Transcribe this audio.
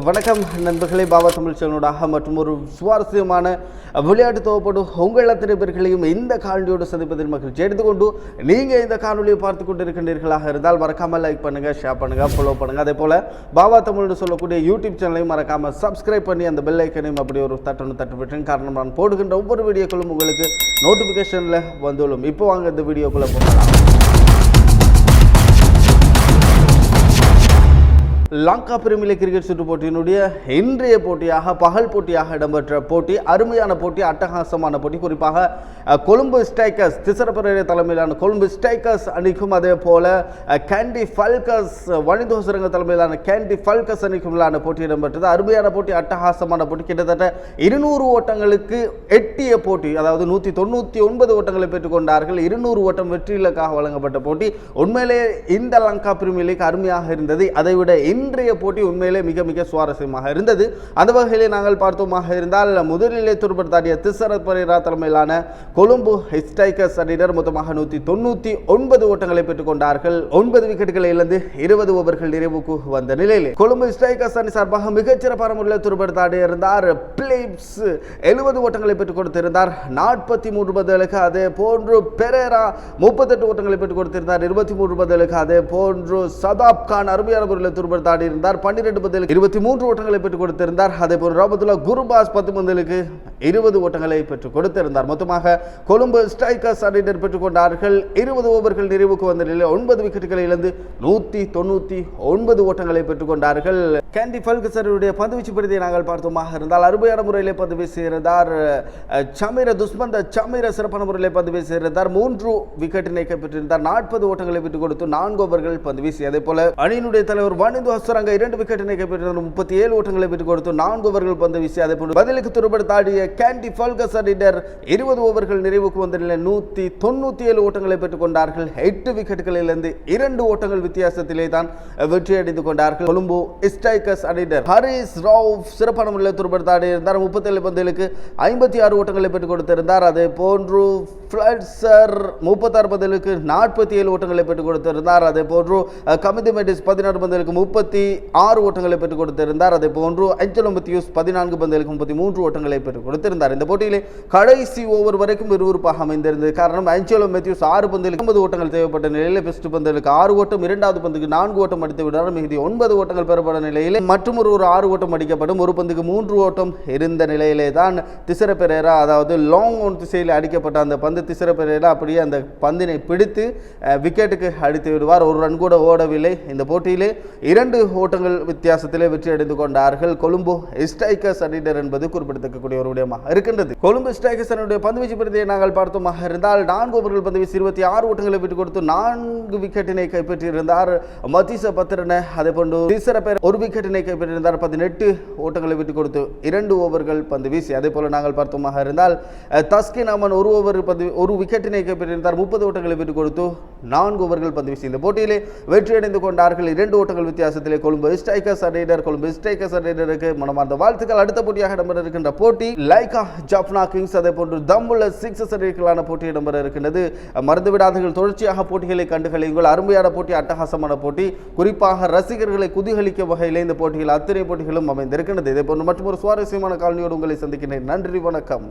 வணக்கம் நண்பர்களே. பாபா தமிழ் சேனலோடாக மற்றும் ஒரு சுவாரஸ்யமான விளையாட்டு தொகுப்போடு உங்கள் அத்தனை பேர்களையும் இந்த காணொலியோடு சந்திப்பதில் மகிழ்ச்சி எடுத்துக்கொண்டு நீங்கள் இந்த காணொலியை பார்த்து கொண்டு இருக்கின்றீர்களாக இருந்தால் மறக்காமல் லைக் பண்ணுங்கள் ஷேர் பண்ணுங்கள் ஃபாலோ பண்ணுங்கள் அதே போல் பாபா தமிழ்னு சொல்லக்கூடிய யூடியூப் சேனலையும் மறக்காமல் சப்ஸ்கிரைப் பண்ணி அந்த பெல் ஐக்கனையும் அப்படி ஒரு தட்டணும் தட்டு காரணம் நான் போடுகின்ற ஒவ்வொரு வீடியோக்களும் உங்களுக்கு நோட்டிஃபிகேஷனில் வந்துள்ளோம். இப்போ வாங்க இந்த வீடியோக்குள்ளே போகலாம். லங்கா பிரீமியர் லீக் கிரிக்கெட் சுற்று போட்டியினுடைய இன்றைய போட்டியாக பகல் போட்டியாக இடம்பெற்ற போட்டி அருமையான போட்டி அட்டகாசமான போட்டி. குறிப்பாக கொழும்பு ஸ்டைக்கர்ஸ் திசரப்பரைய தலைமையிலான கொழும்பு ஸ்டைக்கர்ஸ் அணிக்கும் அதே போல கேண்டி ஃபல்கஸ் வனிதோசரங்க தலைமையிலான கேண்டி ஃபல்கஸ் அணிக்கும்லான போட்டி இடம்பெற்றது. அருமையான போட்டி அட்டகாசமான போட்டி. கிட்டத்தட்ட இருநூறு ஓட்டங்களுக்கு எட்டிய போட்டி அதாவது நூற்றி தொண்ணூற்றி ஒன்பது ஓட்டங்களை பெற்றுக்கொண்டார்கள் இருநூறு ஓட்டம் வெற்றி இலக்காக வழங்கப்பட்ட போட்டி. உண்மையிலே இந்த லங்கா பிரீமியர் லீக் அருமையாக இருந்தது. அதைவிட இன்றைய போட்டி உண்மையிலே மிக மிக சுவாரஸ்யமாக இருந்தது. அந்த வகையிலே நாங்கள் பார்த்தோமாக இருந்தால் முதலிலே துருப்படுத்தாடிய திசரத் பரேரா தலைமையிலான கொழும்பு ஹிஸ்டைக்கர்ஸ் அணியினர் மொத்தமாக நூற்றி தொண்ணூற்றி ஒன்பது ஓட்டங்களை பெற்றுக்கொண்டார்கள் ஒன்பது விக்கெட்டுகளை இழந்து இருபது ஓவர்கள் நிறைவுக்கு வந்த நிலையிலே கொழும்பு ஸ்ட்ரைக்கர்ஸ் அணி சார்பாக மிகச்சிறப்பான முறையில் துருப்படுத்தாடி இருந்தார். பிலிப்ஸ் எழுபது ஓட்டங்களை பெற்றுக் கொடுத்திருந்தார். நாற்பத்தி மூன்று பதிலுக்கு அதே போன்று பெரேரா முப்பத்தெட்டு ஓட்டங்களை பெற்றுக் கொடுத்திருந்தார். இருபத்தி மூன்று பதிலுக்கு அதே போன்று சதாப் கான் அருமையான முறையில் துருப்படுத்தாடி இருந்தார் பன்னிரெண்டு பந்தலுக்கு இருபத்தி மூன்று ஓட்டங்களை பெற்றுக் கொடுத்திருந்தார். அதே போல் ராபத்துல்லா குருபாஸ் பத்து பந்தலுக்கு இருபது ஓட்டங்களை பெற்றுக் கொடுத்திருந்தார். மொத்தமாக கொழும்பு ஸ்ட்ரைக்கர்ஸ் அணியினர் பெற்றுக்கொண்டார்கள் இருபது ஓவர்கள் நிறைவுக்கு வந்த நிலையில் ஒன்பது விக்கெட்டுகளை இழந்து நூற்றி தொண்ணூற்றி ஒன்பது ஓட்டங்களை பெற்றுக் கொண்டார்கள். கேண்டி பல்கசருடைய பந்துவீச்சு பிரதியை நாங்கள் பார்த்தோமாக இருந்தால் அருமையான முறையிலே பந்து வீசியிருந்தார். சமீர துஷ்மந்த சமீர சிறப்பான முறையிலே பந்து வீசியிருந்தார். மூன்று விக்கெட்டினை கைப்பற்றியிருந்தார். நாற்பது ஓட்டங்களை விட்டுக் கொடுத்து நான்கு ஓவர்கள் பந்து வீசி அதே போல அணியினுடைய தலைவர் வனிந்து அங்கே இரண்டு விக்கெட்டினை கைப்பற்றினார். முப்பத்தி ஏழு ஓட்டங்களை பெற்றுக் கொடுத்து நான்கு ஓவர்கள் பந்து வீசி அதே போன்று பதிலுக்கு துருப்படுத்தாடிய கேண்டி ஃபல்கஸ் இடர் இருபது ஓவர்கள் நிறைவுக்கு வந்த நிலையில் நூற்றி தொண்ணூற்றி ஏழு ஓட்டங்களை பெற்றுக் கொண்டார்கள். எட்டு விக்கெட்டுகளிலிருந்து இரண்டு ஓட்டங்கள் வித்தியாசத்திலே தான் வெற்றி அடைந்து கொண்டார்கள். கொழும்பு ஸ்ட்ரைக்கர்ஸ் அணியினர் ஹரிஸ் ராவ் சிறப்பான முறையில் துருப்படுத்தாடி இருந்தார். முப்பத்தேழு பந்துகளுக்கு ஐம்பத்தி ஆறு ஓட்டங்களை பெற்றுக் கொடுத்திருந்தார். அதே போன்று ஃபிளட்சர் முப்பத்தாறு பந்துகளுக்கு நாற்பத்தி ஏழு ஓட்டங்களை பெற்றுக் கொடுத்திருந்தார். அதே போன்று கமிதி மெடிஸ் பதினாறு பந்துகளுக்கு முப்பத்தி ஆறு ஓட்டங்களை பெற்றுக் கொடுத்திருந்தார். அதே போன்று அஞ்சலோ மத்தியூஸ் பதினான்கு பந்துகளுக்கு முப்பத்தி மூன்று ஓட்டங்களை பெற்றுக் கொடுத்திருந்தார். இந்த போட்டியிலே கடைசி ஓவர் வரைக்கும் விறுவிறுப்பாக அமைந்திருந்தது. காரணம் அஞ்சலோ மெத்தியூஸ் ஆறு பந்துகளுக்கு ஒன்பது ஓட்டங்கள் தேவைப்பட்ட நிலையில் பெஸ்ட் பந்துகளுக்கு ஆறு ஓட்டம் இரண்டாவது பந்துக்கு நான்கு ஓட்டம் அடித்து விடார் மிகுதி ஒன்பது ஓட்டங்கள் பெறப்பட்ட நிலையிலே மற்றும் ஒரு ஒரு ஆறு ஓட்டம் அடிக்கப்படும். ஒரு பந்துக்கு மூன்று ஓட்டம் இருந்த நிலையிலே தான் திசர பெரேரா அதாவது லாங் ஓன் திசையில் அடிக்கப்பட்ட அந்த பந்து திசர பெரேரா அப்படியே அந்த பந்தினை பிடித்து விக்கெட்டுக்கு அடித்து விடுவார். ஒரு ரன் கூட ஓடவில்லை. இந்த போட்டியிலே இரண்டு ஓட்டங்கள் வித்தியாசத்திலே வெற்றி அடைந்து கொண்டார்கள். கொழும்பு ஸ்ட்ரைக்கர்ஸ் அணியினர் என்பது குறிப்பிடத்தக்கக்கூடிய ஒரு விடயமாக இருக்கின்றது. கொழும்பு ஸ்ட்ரைக்கர்ஸ் அணியுடைய பந்துவீச்சு பிரதியை நாங்கள் பார்த்தோமாக இருந்தால் நான்கு ஓவர்கள் பந்துவீச்சு இருபத்தி ஆறு ஓட்டங்களை விட்டு கொடுத்து நான்கு விக்கெட்டினை கைப்பற்றியிருந்தார். மதிச பத்திரன அதே போன்று தீசர பேர் ஒரு விக்கெட்டினை கைப்பற்றியிருந்தார். பதினெட்டு ஓட்டங்களை விட்டு கொடுத்து இரண்டு ஓவர்கள் பந்து வீசி அதே போல நாங்கள் பார்த்தோமாக இருந்தால் தஸ்கின் அமன் ஒரு ஓவர் பந்து ஒரு விக்கெட்டினை கைப்பற்றியிருந்தார். முப்பது ஓட்டங்களை விட்டு கொடுத்து நான்கு ஓவர்கள் பந்து வீசி இந்த போட்டியிலே வெற்றியடைந்து கொண்டார்கள். இரண்டு ஓட்டங்கள் வித்தியாசத்திலே கொழும்பு ஸ்ட்ரைக்கர்ஸ் அடைடர் கொழும்பு ஸ்ட்ரைக்கர்ஸ் அடைடருக்கு மனமார்ந்த வாழ்த்துக்கள். அடுத்த போட்டியாக இடம்பெற இருக்கின்ற போட்டி லைகா ஜப்னா கிங்ஸ் அதே போன்று தம்புள்ள சிக்ஸஸ் அடைகளான போட்டி இடம்பெற இருக்கின்றது. மறந்துவிடாதீர்கள். தொடர்ச்சியாக போட்டிகளை கண்டுகளியுங்கள். அருமையான போட்டி அட்டகாசமான போட்டி. குறிப்பாக ரசிகர்களை குதிகளிக்க வகையில் இந்த போட்டிகள் அத்தனை போட்டிகளும் அமைந்திருக்கின்றது. இதே போன்று மற்றும் ஒரு சுவாரஸ்யமான காலனியோடு உங்களை சந்திக்கின்றேன் நன்றி வணக்கம்.